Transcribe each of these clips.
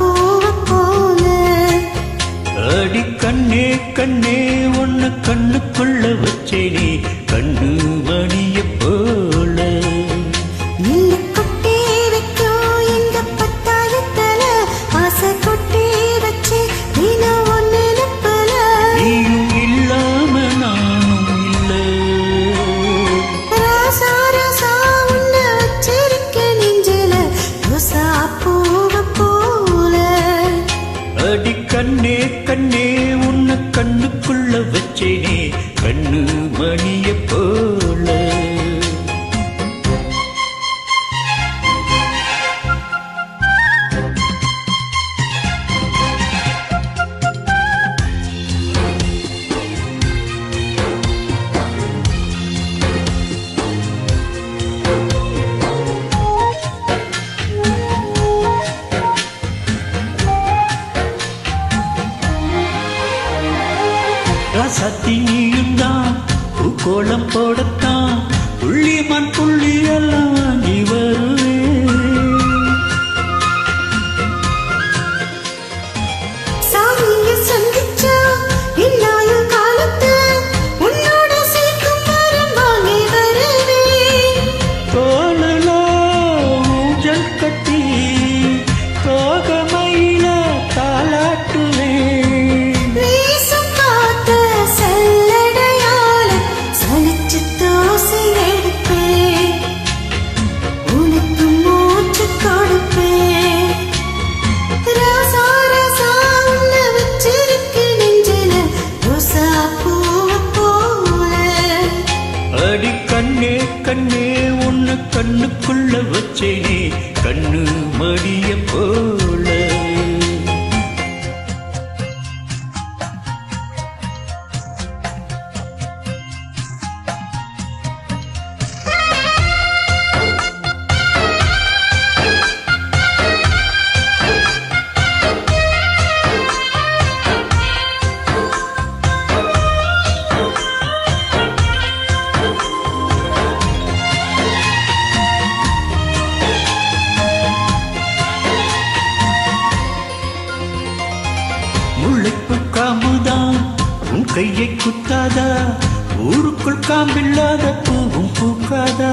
பூவப்போல அடி கண்ணே கண்ணே ஒன்னு கண்ணுக்குள்ள வச்சேனே. கண்ணு மணிய வச்சேனே. கண்ணு மணிய போல. சத்தினியும் தான் பூக்கோளம் போடத்தான் அடி கண்ணே கண்ணே உன்னை கண்ணுக்குள்ள வச்சேனே. கண்ணு மடிய போல. கையை குத்தாதா? ஊருக்குள் காம்பில்லாத பூவும் பூக்காதா?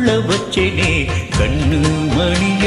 உள்ள வச்சேனே கண்ணு மணிய